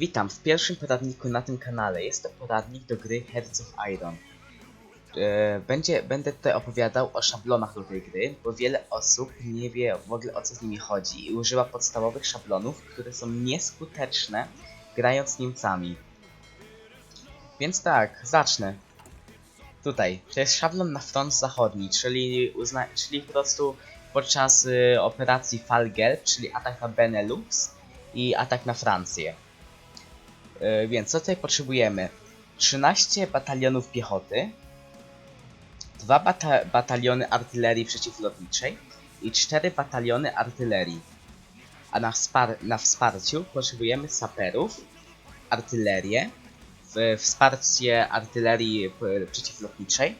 Witam w pierwszym poradniku na tym kanale. Jest to poradnik do gry Hearts of Iron. E, Będzie, będę tutaj opowiadał o szablonach do tej gry, bo wiele osób nie wie w ogóle o co z nimi chodzi i używa podstawowych szablonów, które są nieskuteczne grając Niemcami. Więc tak, zacznę. Tutaj, to jest szablon na front zachodni, czyli, uzna, czyli po prostu podczas y, operacji Falgelb, czyli atak na Benelux i atak na Francję. Y, więc co tutaj potrzebujemy? 13 batalionów piechoty, 2 bata bataliony artylerii przeciwlotniczej i 4 bataliony artylerii. A na, wspar na wsparciu potrzebujemy saperów, artylerię, wsparcie artylerii przeciwlotniczej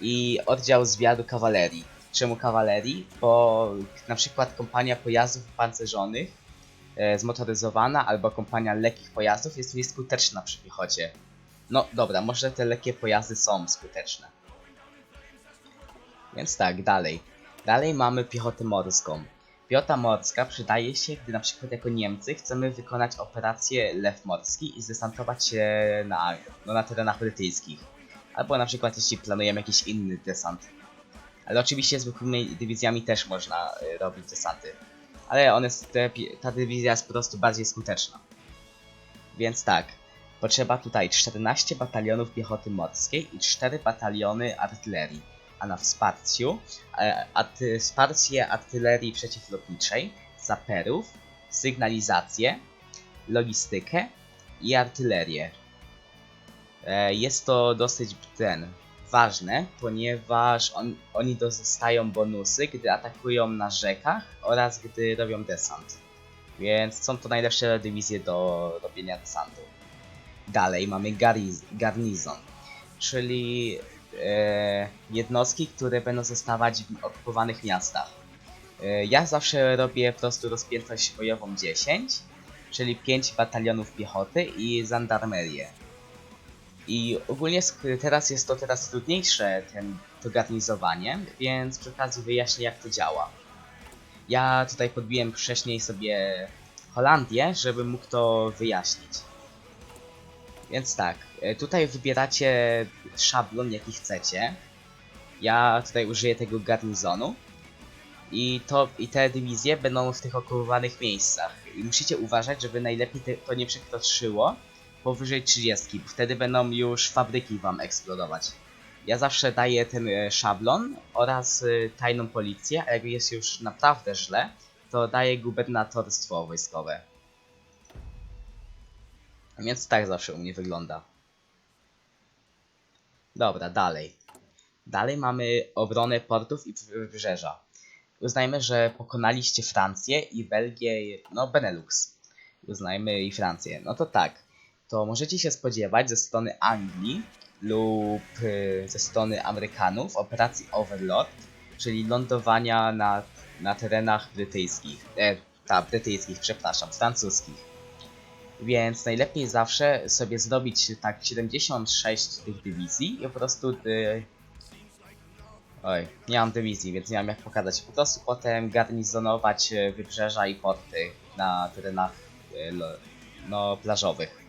i oddział zwiadu kawalerii. Czemu kawalerii? Bo na przykład kompania pojazdów pancerzonych e, zmotoryzowana albo kompania lekkich pojazdów jest nieskuteczna przy piechocie. No dobra, może te lekkie pojazdy są skuteczne. Więc tak, dalej. Dalej mamy piechotę morską. Piechota morska przydaje się, gdy na przykład jako Niemcy chcemy wykonać operację Lew Morski i zdesantować się na, no, na terenach brytyjskich. Albo na przykład jeśli planujemy jakiś inny desant. Ale oczywiście zwykłymi dywizjami też można y, robić desanty. Ale one, te, ta dywizja jest po prostu bardziej skuteczna. Więc tak, potrzeba tutaj 14 batalionów piechoty morskiej i 4 bataliony artylerii. A na wsparciu e, wsparcie artylerii przeciwlotniczej, saperów, sygnalizację, logistykę i artylerię. E, Jest to dosyć ten ważne, ponieważ on, oni dostają bonusy, gdy atakują na rzekach oraz gdy robią desant. Więc są to najlepsze dywizje do robienia desantu. Dalej mamy garnizon, czyli e, jednostki, które będą zostawać w okupowanych miastach. E, ja zawsze robię po prostu rozpiętość bojową 10, czyli 5 batalionów piechoty i zandarmerię. I ogólnie teraz jest to teraz trudniejsze ten, to garnizowanie, więc przy okazji wyjaśnię jak to działa. Ja tutaj podbiłem wcześniej sobie Holandię, żeby mógł to wyjaśnić. Więc tak, e, tutaj wybieracie szablon jaki chcecie. Ja tutaj użyję tego garnizonu. I, to, I te dywizje będą w tych okupowanych miejscach. I musicie uważać, żeby najlepiej te, to nie przekroczyło powyżej 30, bo wtedy będą już fabryki wam eksplodować. Ja zawsze daję ten e, szablon oraz e, tajną policję, a jak jest już naprawdę źle, to daję gubernatorstwo wojskowe. Więc tak zawsze u mnie wygląda. Dobra, dalej. Dalej mamy obronę portów i wybrzeża. Uznajmy, że pokonaliście Francję i Belgię, no Benelux. Uznajmy i Francję. No to tak, to możecie się spodziewać ze strony Anglii lub y, ze strony Amerykanów operacji Overlord, czyli lądowania na, na terenach brytyjskich. E, ta, brytyjskich, przepraszam, francuskich. Więc najlepiej zawsze sobie zrobić tak 76 tych dywizji i po prostu. Y... Oj, nie mam dywizji, więc nie mam jak pokazać. Po prostu potem garnizonować y, wybrzeża i porty na terenach no, plażowych.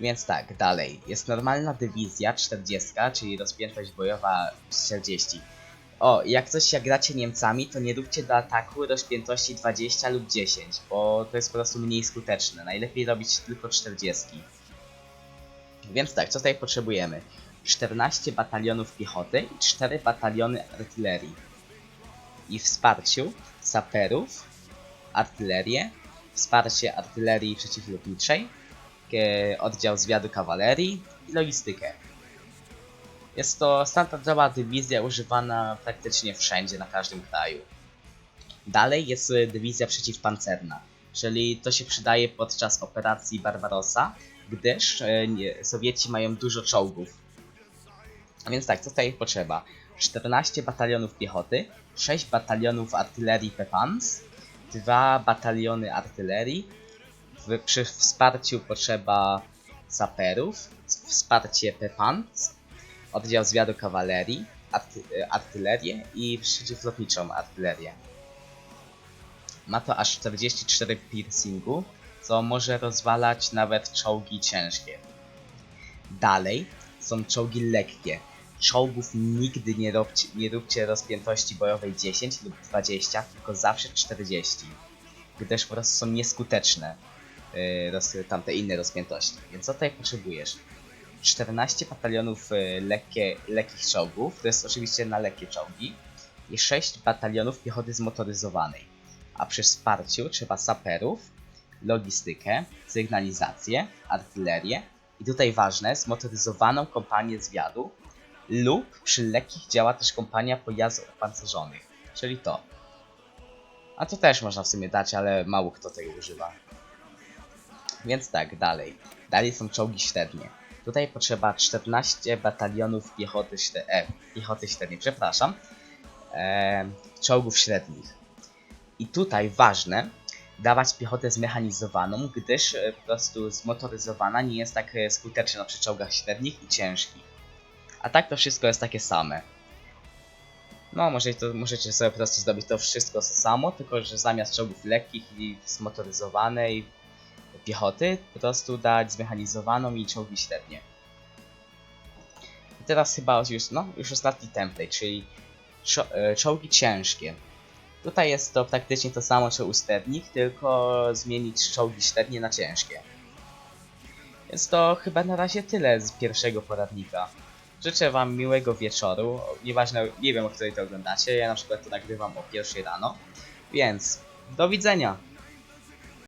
Więc tak, dalej. Jest normalna dywizja 40, czyli rozpiętość bojowa 40. O, jak coś jak gracie Niemcami, to nie róbcie do ataku rozpiętości 20 lub 10, bo to jest po prostu mniej skuteczne. Najlepiej robić tylko 40. Więc tak, co tutaj potrzebujemy? 14 batalionów piechoty i 4 bataliony artylerii. I wsparciu saperów, artylerię, wsparcie artylerii przeciwlotniczej, oddział zwiadu kawalerii i logistykę. Jest to standardowa dywizja używana praktycznie wszędzie, na każdym kraju. Dalej jest dywizja przeciwpancerna, czyli to się przydaje podczas operacji Barbarossa, gdyż e, Sowieci mają dużo czołgów. A więc tak, co tutaj potrzeba? 14 batalionów piechoty, 6 batalionów artylerii Pepans, 2 bataliony artylerii, w, przy wsparciu potrzeba saperów, wsparcie Pepans, oddział zwiadu kawalerii, arty, artylerię i przeciwlotniczą artylerię. Ma to aż 44 piercingu, co może rozwalać nawet czołgi ciężkie. Dalej są czołgi lekkie. Czołgów nigdy nie róbcie, nie róbcie rozpiętości bojowej 10 lub 20, tylko zawsze 40. Gdyż po prostu są nieskuteczne roz, tamte inne rozpiętości. Więc co tutaj potrzebujesz? 14 batalionów y, lekkie, lekkich czołgów, to jest oczywiście na lekkie czołgi, i 6 batalionów piechoty zmotoryzowanej. A przy wsparciu trzeba saperów, logistykę, sygnalizację, artylerię i tutaj ważne, zmotoryzowaną kompanię zwiadu lub przy lekkich działa też kompania pojazdów opancerzonych, czyli to. A to też można w sumie dać, ale mało kto tego używa. Więc tak, dalej. Dalej są czołgi średnie. Tutaj potrzeba 14 batalionów piechoty, śre- e, piechoty średniej, przepraszam, e, czołgów średnich. I tutaj ważne, dawać piechotę zmechanizowaną, gdyż e, po prostu zmotoryzowana nie jest tak e, skuteczna przy czołgach średnich i ciężkich. A tak to wszystko jest takie same. No, możecie, to, możecie sobie po prostu zrobić to wszystko samo, tylko że zamiast czołgów lekkich i zmotoryzowanej piechoty, po prostu dać zmechanizowaną i czołgi średnie. I teraz chyba już, no, już ostatni template, czyli czo e, czołgi ciężkie. Tutaj jest to praktycznie to samo co u średnich, tylko zmienić czołgi średnie na ciężkie. Więc to chyba na razie tyle z pierwszego poradnika. Życzę wam miłego wieczoru, nieważne, nie wiem o której to oglądacie, ja na przykład to nagrywam o pierwszej rano, więc do widzenia!